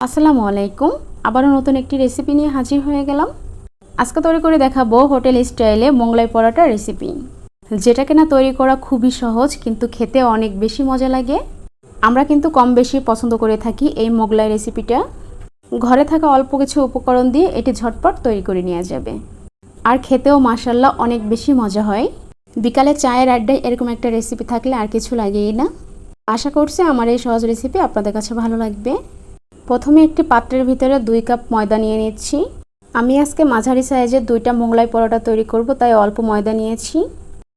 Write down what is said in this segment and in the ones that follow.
আসসালামু আলাইকুম। আবারও নতুন একটি রেসিপি নিয়ে হাজির হয়ে গেলাম। আজকে তৈরি করে দেখাবো হোটেল স্টাইলে মোগলাই পরোটা রেসিপি। যেটা কিনা তৈরি করা খুবই সহজ, কিন্তু খেতে অনেক বেশি মজা লাগে। আমরা কিন্তু কম বেশি পছন্দ করে থাকি এই মোগলাই রেসিপিটা। ঘরে থাকা অল্প কিছু উপকরণ দিয়ে এটি ঝটপট তৈরি করে নেওয়া যাবে। আর খেতেও মাসাল্লাহ অনেক বেশি মজা হয়। বিকালে চায়ের আড্ডায় এরকম একটা রেসিপি থাকলে আর কিছু লাগেই না। আশা করছি আমার এই সহজ রেসিপি আপনাদের কাছে ভালো লাগবে। প্রথমে একটি পাত্রের ভিতরে দুই কাপ ময়দা নিয়ে নিচ্ছি। আমি আজকে মাঝারি সাইজের দুইটা মোগলাই পরোটা তৈরি করব, তাই অল্প ময়দা নিয়েছি।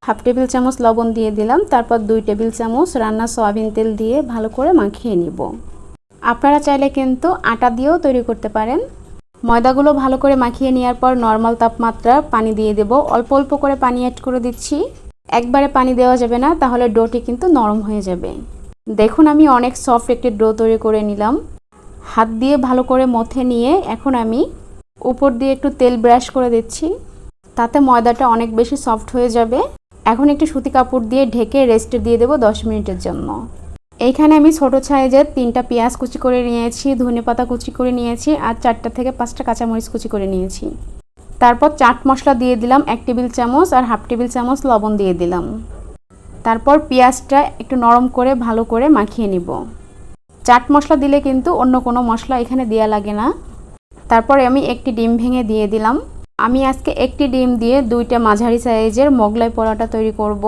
হাফ টেবিল চামচ লবণ দিয়ে দিলাম, তারপর দুই টেবিল চামচ রান্না সয়াবিন তেল দিয়ে ভালো করে মাখিয়ে নিব। আপনারা চাইলে কিন্তু আটা দিয়েও তৈরি করতে পারেন। ময়দাগুলো ভালো করে মাখিয়ে নেওয়ার পর নর্মাল তাপমাত্রা পানি দিয়ে দেব। অল্প অল্প করে পানি অ্যাড করে দিচ্ছি। একবারে পানি দেওয়া যাবে না, তাহলে ডোটি কিন্তু নরম হয়ে যাবে। দেখুন, আমি অনেক সফট একটি ডো তৈরি করে নিলাম। হাত দিয়ে ভালো করে মথে নিয়ে এখন আমি উপর দিয়ে একটু তেল ব্রাশ করে দিচ্ছি। তাতে ময়দাটা অনেক বেশি সফট হয়ে যাবে। এখন একটি সুতি কাপড় দিয়ে ঢেকে রেস্টে দিয়ে দেবো দশ মিনিটের জন্য। এইখানে আমি ছোটো সাইজের তিনটা পেঁয়াজ কুচি করে নিয়েছি, ধনে পাতা কুচি করে নিয়েছি আর চারটা থেকে পাঁচটা কাঁচামরিচ কুচি করে নিয়েছি। তারপর চাট মশলা দিয়ে দিলাম এক টেবিল চামচ আর হাফ টেবিল চামচ লবণ দিয়ে দিলাম। তারপর পেঁয়াজটা একটু নরম করে ভালো করে মাখিয়ে নিব। চাট মশলা দিলে কিন্তু অন্য কোনো মশলা এখানে দেওয়া লাগে না। তারপরে আমি একটি ডিম ভেঙে দিয়ে দিলাম। আমি আজকে একটি ডিম দিয়ে দুইটা মাঝারি সাইজের মোগলাই পরোটা তৈরি করব।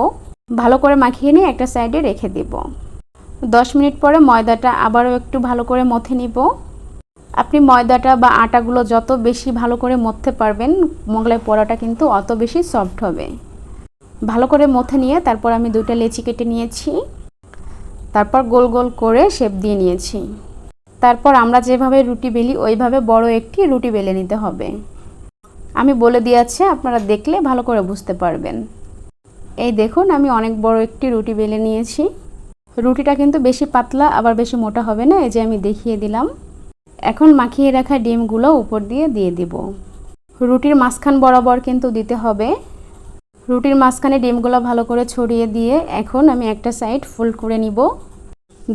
ভালো করে মাখিয়ে নিয়ে একটা সাইডে রেখে দিব। দশ মিনিট পরে ময়দাটা আবারও একটু ভালো করে মথে নিব। আপনি ময়দাটা বা আটাগুলো যত বেশি ভালো করে মথতে পারবেন, মোগলাই পরোটা কিন্তু অত বেশি সফট হবে। ভালো করে মথে নিয়ে তারপর আমি দুইটা লেচি কেটে নিয়েছি। তারপর গোল গোল করে শেপ দিয়ে নিয়েছি। তারপর আমরা যেভাবে রুটি বেলি, ওইভাবে বড় একটি রুটি বেলে নিতে হবে। আমি বলে দিয়েছি, আপনারা দেখলে ভালো করে বুঝতে পারবেন। এই দেখুন, আমি অনেক বড় একটি রুটি বেলে নিয়েছি। রুটিটা কিন্তু বেশি পাতলা, আবার বেশি মোটা হবে না, এই যে আমি দেখিয়ে দিলাম। এখন মাখিয়ে রাখা ডিমগুলো উপর দিয়ে দিয়ে দিব। রুটির মাঝখান বরাবর কিন্তু দিতে হবে। রুটির মাঝখানে ডিমগুলো ভালো করে ছড়িয়ে দিয়ে এখন আমি একটা সাইড ফোল্ড করে নিব।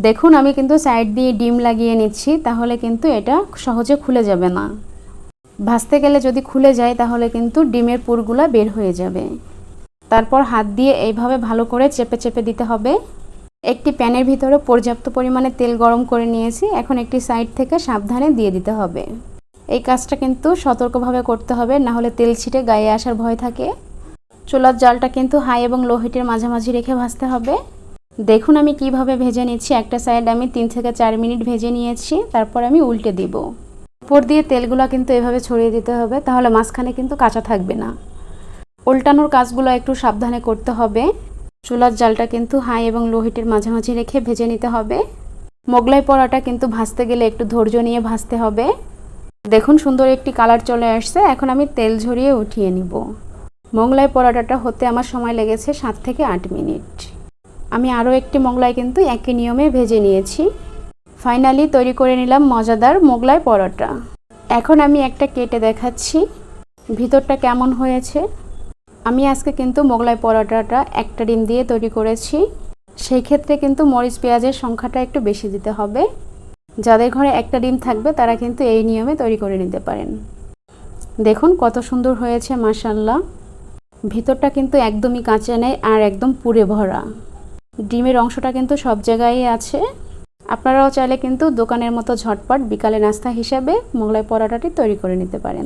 দেখুন, আমি কিন্তু সাইড দিয়ে ডিম লাগিয়ে নিচ্ছি, তাহলে কিন্তু এটা সহজে খুলে যাবে না। ভাজতে গেলে যদি খুলে যায়, তাহলে কিন্তু ডিমের পুরগুলো বের হয়ে যাবে। তারপর হাত দিয়ে এইভাবে ভালো করে চেপে চেপে দিতে হবে। একটি প্যানের ভিতরে পর্যাপ্ত পরিমাণে তেল গরম করে নিয়েছি, এখন একটি সাইড থেকে সাবধানে দিয়ে দিতে হবে। এই কাজটা কিন্তু সতর্কভাবে করতে হবে না হলে তেল ছিটে গায়ে আসার ভয় থাকে। চুলার জালটা কিন্তু হাই এবং লো হিটের মাঝামাঝি রেখে ভাজতে হবে। দেখুন আমি কীভাবে ভেজে নিচ্ছি। একটা সাইড আমি তিন থেকে চার মিনিট ভেজে নিয়েছি। তারপর আমি উল্টে দিব। উপর দিয়ে তেলগুলো কিন্তু এভাবে ছড়িয়ে দিতে হবে, তাহলে মাঝখানে কিন্তু কাঁচা থাকবে না। উল্টানোর কাজগুলো একটু সাবধানে করতে হবে। চুলার জালটা কিন্তু হাই এবং লো হিটের মাঝামাঝি রেখে ভেজে নিতে হবে। মোগলাই পরাটা কিন্তু ভাজতে গেলে একটু ধৈর্য নিয়ে ভাজতে হবে। দেখুন সুন্দর একটি কালার চলে আসছে। এখন আমি তেল ঝরিয়ে উঠিয়ে নিব। মোগলাই পরোটাটা হতে আমার সময় লেগেছে সাত থেকে আট মিনিট। আমি আরও একটি মোগলাই কিন্তু একই নিয়মে ভেজে নিয়েছি। ফাইনালি তৈরি করে নিলাম মজাদার মোগলাই পরোটা। এখন আমি একটা কেটে দেখাচ্ছি। ভিতরটা কেমন হয়েছে? আমি আজকে কিন্তু মোগলাই পরোটাটা একটা ডিম দিয়ে তৈরি করেছি। সেই ক্ষেত্রে কিন্তু মরিচ পেঁয়াজের সংখ্যাটা একটু বেশি দিতে হবে। যাদের ঘরে একটা ডিম থাকবে তারা কিন্তু এই নিয়মে তৈরি করে নিতে পারেন। দেখুন কত সুন্দর হয়েছে মাসাল্লাহ ভিতরটা কিন্তু একদমই কাঁচা নেই আর একদম পুড়ে ভরা। ডিমের অংশটা কিন্তু সব জায়গায় আছে। আপনারাও চাইলে কিন্তু দোকানের মতো ঝটপট বিকালে নাস্তা হিসাবে মোগলাই পরোটাটি তৈরি করে নিতে পারেন।